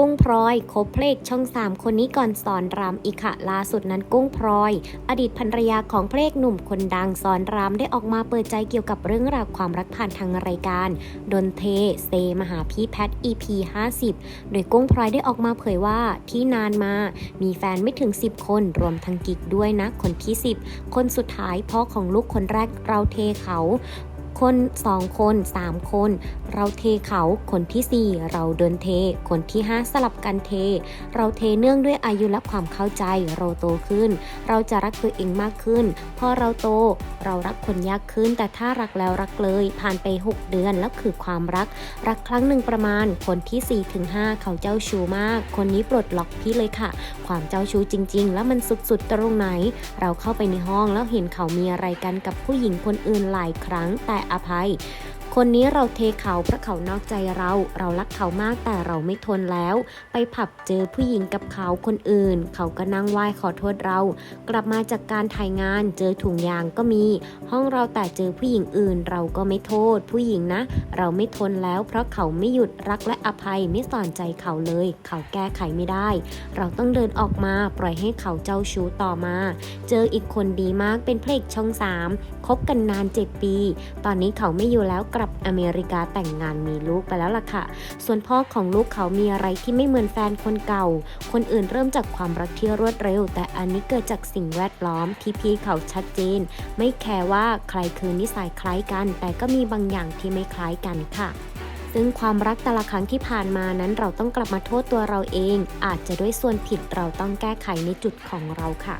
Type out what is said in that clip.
กุ้งพลอยคบเพลกช่อง 3 คนนี้ก่อนสอนรามอีกค่ะล่าสุดนั้นกุ้งพลอย อดีตภรรยาของเพลกหนุ่มคนดังสอนรามได้ออกมาเปิดใจเกี่ยวกับเรื่องราวความรักผ่านทางรายการ ดนเทเซมาหาพี่แพท EP 50 โดยกุ้งพลอยได้ออกมาเผยว่าที่นานมา มีแฟนไม่ถึง 10 คนรวมทั้งกิกด้วยนะคนที่ 10 คนสุดท้ายพ่อของลูกคนแรกเราเทเขา คนสองคนสามคน เราเทเขาคนที่สี่เราเดินเท คนที่ห้าสลับกันเท เราเทเนื่องด้วยอายุและความเข้าใจเราโตขึ้น เราจะรักตัวเองมากขึ้น พอเราโตเรารักคนยากขึ้น แต่ถ้ารักแล้วรักเลยผ่านไป 6 เดือนแล้วคือความรัก รักครั้งหนึ่งประมาณ คนที่4ถึง5เขาเจ้าชู้มาก คนนี้ปลดล็อกพี่เลยค่ะ ความเจ้าชู้จริง ๆ แล้วมันสุดๆตรงไหน เราเข้าไปในห้องแล้วเห็นเขามีอะไรกันกับผู้หญิงคนอื่นหลายครั้ง แต่อภัย คนนี้เราเทเขาเพราะเขานอกใจเรา เรารักเขามากแต่เราไม่ทนแล้ว ไปผับเจอผู้หญิงกับเขาคนอื่น เขาก็นั่งไหว้ขอโทษเรา กลับมาจากการถ่ายงานเจอถุงยางก็มี ห้องเราแต่เจอผู้หญิงอื่น เราก็ไม่โทษ ผู้หญิงนะ เราไม่ทนแล้ว เพราะเขาไม่หยุดรักและอภัยไม่สอนใจเขาเลย เขาแก้ไขไม่ได้ เราต้องเดินออกมาปล่อยให้เขาเจ้าชู้ต่อมา เจออีกคนดีมากเป็นเพลงช่อง3คบกันนาน 7 ปี ตอนนี้เขาไม่อยู่แล้วกลับบอเมริกาแต่งงานมีลูกไปแล้วล่ะค่ะ ส่วนพ่อของลูกเขามีอะไรที่ไม่เหมือนแฟนคนเก่า คนอื่นเริ่มจากความรักที่รวดเร็ว แต่อันนี้เกิดจากสิ่งแวดล้อมที่พี่เขาชัดเจน ไม่แคร์ว่าใครคือนิสัยคล้ายกัน แต่ก็มีบางอย่างที่ไม่คล้ายกันค่ะซึ่งความรักแต่ละครั้งที่ผ่านมานั้นเราต้องกลับมาโทษตัวเราเอง อาจจะด้วยส่วนผิดเราต้องแก้ไขในจุดของเราค่ะ